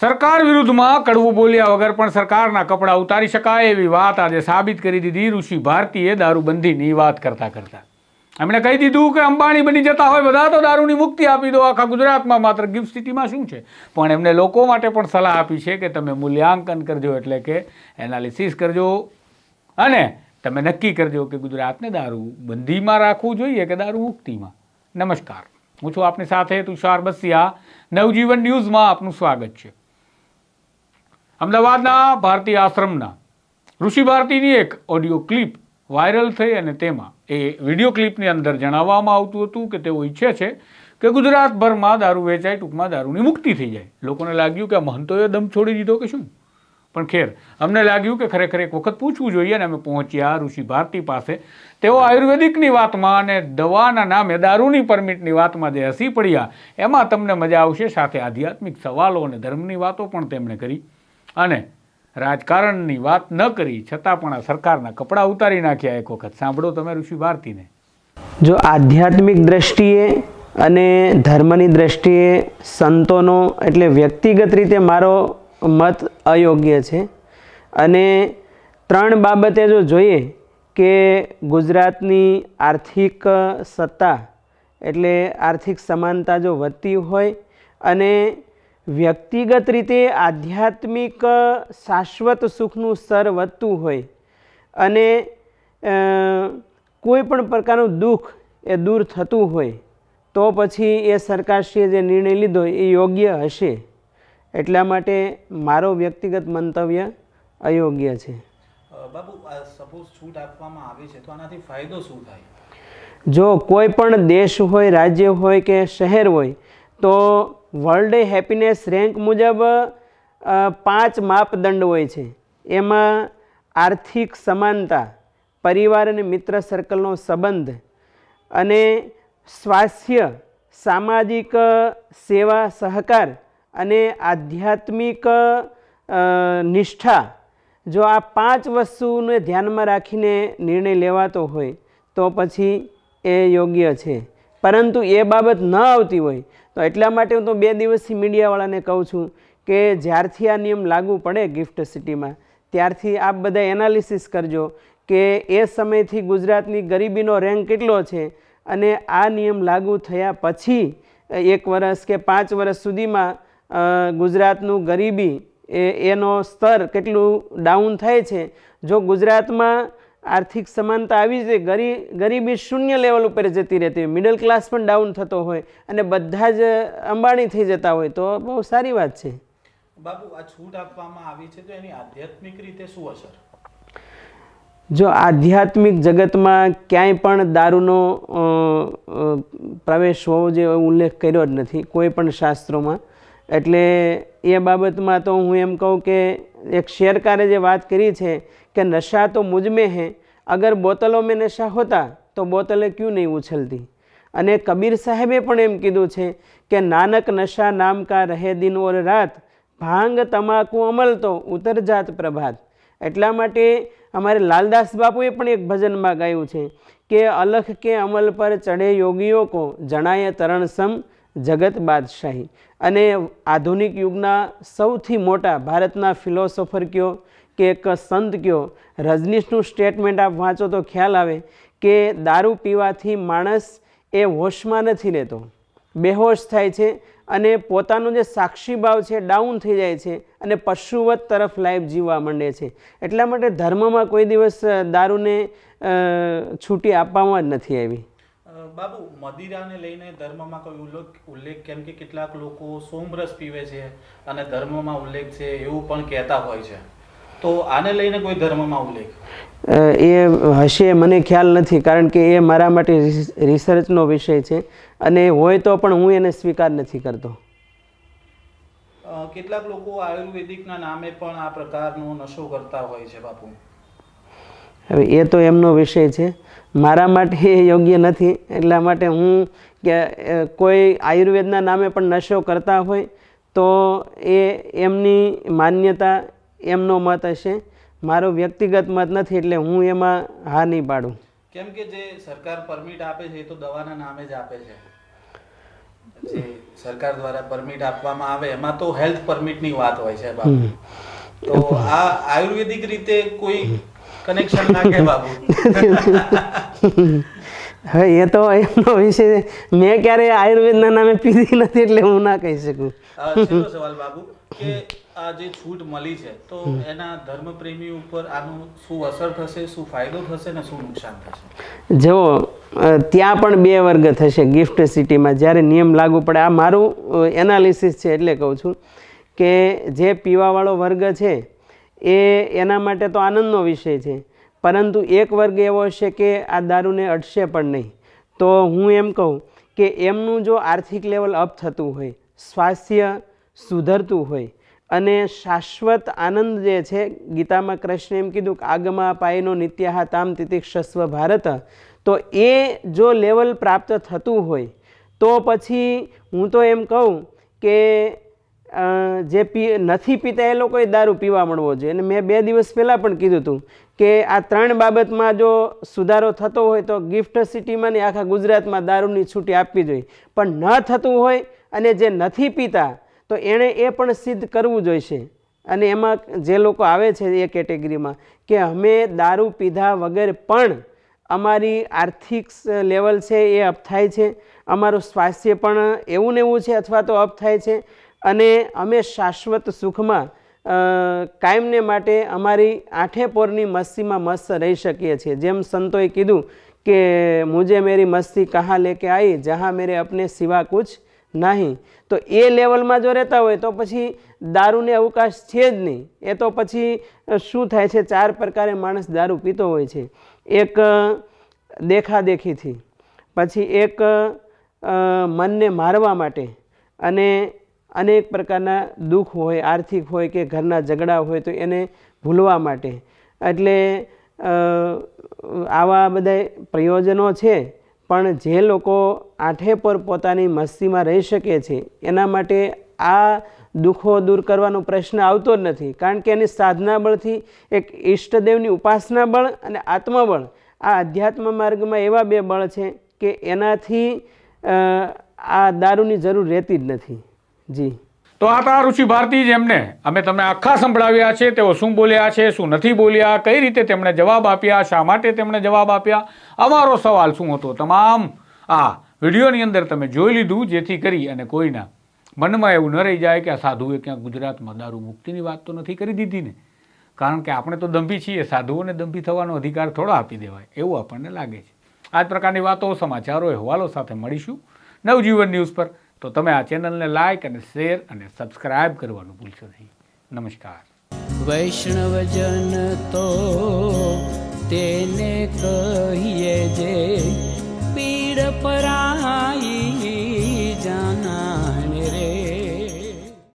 સરકાર વિરુદ્ધમાં કડવું બોલ્યા વગર પણ સરકારના કપડાં ઉતારી શકાય એવી વાત આજે સાબિત કરી દીધી ઋષિ ભારતીએ દારૂબંધીની વાત કરતા કરતા. એમણે કહી દીધું કે અંબાણી બની જતા હોય બધા તો દારૂની મુક્તિ આપી દો, આખા ગુજરાતમાં માત્ર ગિફ્ટ સિટીમાં શું છે? પણ એમને લોકો માટે પણ સલાહ આપી છે કે તમે મૂલ્યાંકન કરજો એટલે કે એનાલિસિસ કરજો અને તમે નક્કી કરજો કે ગુજરાતને દારૂ બંધીમાં રાખવું જોઈએ કે દારૂ મુક્તિમાં. નમસ્કાર. હું છું આપની સાથે તુષાર બસિયા. નવજીવન ન્યૂઝમાં આપનું સ્વાગત છે. અમદાવાદના ભારતીય આશ્રમના ઋષિ ભારતીની એક ઓડિયો ક્લિપ વાયરલ થઈ અને તેમાં એ વીડિયો ક્લિપની અંદર જણાવવામાં આવતું હતું કે તેઓ ઈચ્છે છે કે ગુજરાતભરમાં દારૂ વેચાય, ટૂંકમાં દારૂની મુક્તિ થઈ જાય. લોકોને લાગ્યું કે મહંતોએ દમ છોડી દીધો કે શું? પણ ખેર, અમને લાગ્યું કે ખરેખર એક વખત પૂછવું જોઈએ અને અમે પહોંચ્યા ઋષિ ભારતી પાસે. તેઓ આયુર્વેદિકની વાતમાં અને દવાના નામે દારૂની પરમિટની વાતમાં જે હસી પડ્યા. એમાં તમને મજા આવશે, સાથે આધ્યાત્મિક સવાલો અને ધર્મની વાતો પણ તેમણે કરી. અને રાજકારણની વાત ન કરી, છતાં પણ આ સરકારના કપડાં ઉતારી નાખ્યા એક વખત. સાંભળો તમે ઋષિ ભારતીને. જો આધ્યાત્મિક દ્રષ્ટિએ અને ધર્મની દ્રષ્ટિએ સંતોનો એટલે વ્યક્તિગત રીતે મારો મત અયોગ્ય છે. અને ત્રણ બાબતે જો જોઈએ કે ગુજરાતની આર્થિક સત્તા એટલે આર્થિક સમાનતા જો વધતી હોય અને વ્યક્તિગત રીતે આધ્યાત્મિક શાશ્વત સુખનું સ્તર વધતું હોય અને કોઈ પણ પ્રકારનું દુઃખ એ દૂર થતું હોય તો પછી એ સરકારશ્રીએ જે નિર્ણય લીધો એ યોગ્ય હશે. એટલા માટે મારો વ્યક્તિગત મંતવ્ય અયોગ્ય છે. બાબુ સપોઝ છૂટ આપવામાં આવે છે તો આનાથી ફાયદો શું થાય? જો કોઈ પણ દેશ હોય રાજ્ય હોય કે શહેર હોય તો વર્લ્ડ હેપીનેસ રેન્ક મુજબ પાંચ માપદંડ હોય છે. એમાં આર્થિક સમાનતા, પરિવાર અને મિત્ર સર્કલનો સંબંધ અને સ્વાસ્થ્ય, સામાજિક સેવા, સહકાર અને આધ્યાત્મિક નિષ્ઠા. જો આ પાંચ વસ્તુને ધ્યાનમાં રાખીને નિર્ણય લેવાતો હોય, તો પછી એ યોગ્ય છે. પરંતુ એ બાબત ન આવતી હોય તો એટલા માટે હું તો બે દિવસથી મીડિયાવાળાને કહું છું કે જ્યારથી આ નિયમ લાગુ પડે ગિફ્ટ સિટીમાં, ત્યારથી આપ બધા એનાલિસિસ કરજો કે એ સમયથી ગુજરાતની ગરીબીનો રેન્ક કેટલો છે અને આ નિયમ લાગુ થયા પછી, એક વર્ષ કે પાંચ વર્ષ સુધીમાં ગુજરાતનું ગરીબી એ, એનો સ્તર કેટલું ડાઉન થાય છે. જો ગુજરાતમાં આર્થિક સમાનતા આવી જાય ગરી ગરીબી શૂન્ય લેવલ ઉપર જતી રહેતી હોય. મિડલ ક્લાસ પણ ડાઉન થતો હોય અને બધા જ અંબાણી થઈ જતા હોય તો બહુ સારી વાત છે. બાપુ આ છૂટ આપવામાં આવી છે તો એની આધ્યાત્મિક રીતે શું અસર? જો આધ્યાત્મિક જગતમાં ક્યાંય પણ દારૂનો પ્રવેશ હોવો જેવો ઉલ્લેખ કર્યો જ નથી કોઈ પણ શાસ્ત્રોમાં. એટલે એ બાબતમાં તો હું એમ કહું કે એક શેરકારે જે વાત કરી છે કે નશા તો મુજમે में અગર બોતલો મેં નશા હોતા, તો બોતલે ક્યું નહીં ઉછલતી? અને કબીર સાહેબે પણ એમ કીધું છે કે નાનક નશા નામકા રહે દિન ઓર રાત, ભાંગ તમાકુ અમલ તો ઉતર જાત પ્રભાત. એટલા માટે અમારે લાલદાસ બાપુએ પણ એક ભજનમાં ગાયું છે કે અલખ કે અમલ પર ચડે યોગીઓ કો જણાય તરણસમ જગત બાદશાહી. અને આધુનિક યુગના સૌથી મોટા ભારતના ફિલોસોફર કયો? કે એક સંત કયો રજનીશનું સ્ટેટમેન્ટ આપ વાંચો તો ખ્યાલ આવે કે દારૂ પીવાથી માણસ એ હોશમાં નથી લેતો બેહોશ થાય છે અને પોતાનો જે સાક્ષી ભાવ છે ડાઉન થઈ જાય છે અને પશુવત તરફ લાઈફ જીવવા માંડે છે. એટલા માટે ધર્મમાં કોઈ દિવસ દારૂને છૂટી આપવામાં જ નથી આવી. બાબુ, મદિરાને લઈને ધર્મમાં કોઈ ઉલ્લેખ ઉલ્લેખ કેમ કે કેટલાક લોકો સોમરસ પીવે છે અને ધર્મમાં ઉલ્લેખ છે એવું પણ કહેતા હોય છે. તો આને લઈને કોઈ ધર્મમાં ઉલ્લેખ? એ હશે મને ખ્યાલ નથી કારણ કે એ મારા માટે રિસર્ચનો વિષય છે. અને હોય તો પણ હું એને સ્વીકાર નથી કરતો. કેટલાક લોકો આયુર્વેદિકના નામે પણ આ પ્રકારનો નશો કરતા હોય છે બાપુ. હવે એ તો એમનો વિષય છે. મારા માટે એ યોગ્ય નથી એટલા માટે હું કે કોઈ આયુર્વેદના નામે પણ નશો કરતા હોય તો એ એમની માન્યતા એમનો મત હશે. મારો વ્યક્તિગત મત નથી એટલે હું એમાં હા નહીં પાડું. કેમ કે જે સરકાર પરમિટ આપે છે એ તો દવાના નામે જ આપે છે. જે સરકાર દ્વારા પરમિટ આપવામાં આવે એમાં તો હેલ્થ પરમિટની વાત હોય છે બાબુ તો આ આયુર્વેદિક રીતે કોઈ કનેક્શન ના કે બાબુ હવે એ તો એમનો વિષય મેં ક્યારે આયુર્વેદના નામે પીધી નથી એટલે હું ના કહી શકું. સવાલ બાબુ કે આ જે છૂટ મળી છે તો એના ધર્મપ્રેમી ઉપર આનું શું અસર થશે શું ફાયદો થશે ને શું નુકસાન થશે? જુઓ ત્યાં પણ બે વર્ગ થશે ગિફ્ટ સિટીમાં. જ્યારે નિયમ લાગુ પડે આ મારું એનાલિસિસ છે એટલે કહું છું કે જે પીવાવાળો વર્ગ છે એ એના માટે તો આનંદનો વિષય છે. પરંતુ એક વર્ગ એવો હશે કે આ દારૂને અટશે પણ નહીં. તો હું એમ કહું કે એમનું જો આર્થિક લેવલ અપ થતું હોય સ્વાસ્થ્ય સુધરતું હોય અને શાશ્વત આનંદ જે છે, ગીતામાં કૃષ્ણે એમ કીધું કે આગમા પાયનો નિત્યાહ તામ તિતિક્ષસ્વ ભારત. તો એ જો લેવલ પ્રાપ્ત થતું હોય, તો પછી હું તો એમ કહું કે જે પી, નથી પીતા એ લોકોએ દારૂ પીવા મળવો જોઈએ. અને મેં બે દિવસ પહેલાં પણ કીધું હતું કે આ ત્રણ બાબતમાં જો સુધારો થતો હોય તો ગિફ્ટ સિટીમાં ને આખા ગુજરાતમાં દારૂની છૂટી આપવી જોઈએ. પણ ન થતું હોય અને જે નથી પીતા તો એણે એ પણ સિદ્ધ કરવું જોઈશે. અને એમાં જે લોકો આવે છે એ કેટેગરીમાં કે અમે દારૂ પીધા વગર પણ અમારી આર્થિક લેવલ છે એ અપ થાય છે, અમારું સ્વાસ્થ્ય પણ એવું ને એવું છે અથવા તો અપ થાય છે, અને અમે શાશ્વત સુખમાં કાયમને માટે અમારી આઠે પોરની મસ્તીમાં મસ્ત રહી શકીએ છીએ. જેમ સંતોએ કીધું કે, મુજે મેરી મસ્તી કहाँ લેકે આવી જહાં મેરે અપને સિવા કુછ નહીં. તો એ લેવલમાં જો રહેતા હોય તો પછી દારૂને અવકાશ છે જ નહીં. એ તો પછી શું થાય છે? ચાર પ્રકારે માણસ દારૂ પીતો હોય છે. એક દેખાદેખીથી. પછી એક મનને મારવા માટે. અને અનેક પ્રકારના દુઃખ હોય, આર્થિક હોય કે ઘરના ઝઘડા હોય તો એને ભૂલવા માટે. એટલે આવા બધા પ્રયોજનો છે. પણ જે લોકો આઠે પર પોતાની મસ્તીમાં રહી શકે છે, એના માટે આ દુઃખો દૂર કરવાનો પ્રશ્ન આવતો જ નથી. કારણ કે એની સાધના બળથી એક ઈષ્ટદેવની ઉપાસના બળ અને આત્મબળ આ અધ્યાત્મ માર્ગમાં એવા બે બળ છે કે એનાથી આ દારૂની જરૂર રહેતી જ નથી. જી. તો આ હતા ઋષિ ભારતી જેમને અમે તમને આખા સંભળાવ્યા છે, તેઓ શું બોલ્યા છે, શું નથી બોલ્યા, કઈ રીતે તેમણે જવાબ આપ્યા, શા માટે તેમણે જવાબ આપ્યા? અમારો સવાલ શું હતો? તમામ આ વિડીયોની અંદર તમે જોઈ લીધું, જેથી કરી અને કોઈના મનમાં એવું ન રહી જાય કે આ સાધુએ ક્યાંક ગુજરાતમાં દારૂ મુક્તિની વાત તો નથી કરી દીધી ને. કારણ કે આપણે તો દંભી છીએ, સાધુઓને દંભી થવાનો અધિકાર થોડો આપી દેવાય, એવું આપણને લાગે છે. આ જ પ્રકારની વાતો, સમાચારો, અહેવાલો સાથે મળીશું નવજીવન ન્યૂઝ પર. તો તમે આ ચેનલને લાઇક અને શેર અને સબસ્ક્રાઇબ કરવાનું ભૂલશો નહીં. નમસ્કાર. વૈષ્ણવજન તો તેને કહીએ જે પીડ પરાઈ જાના.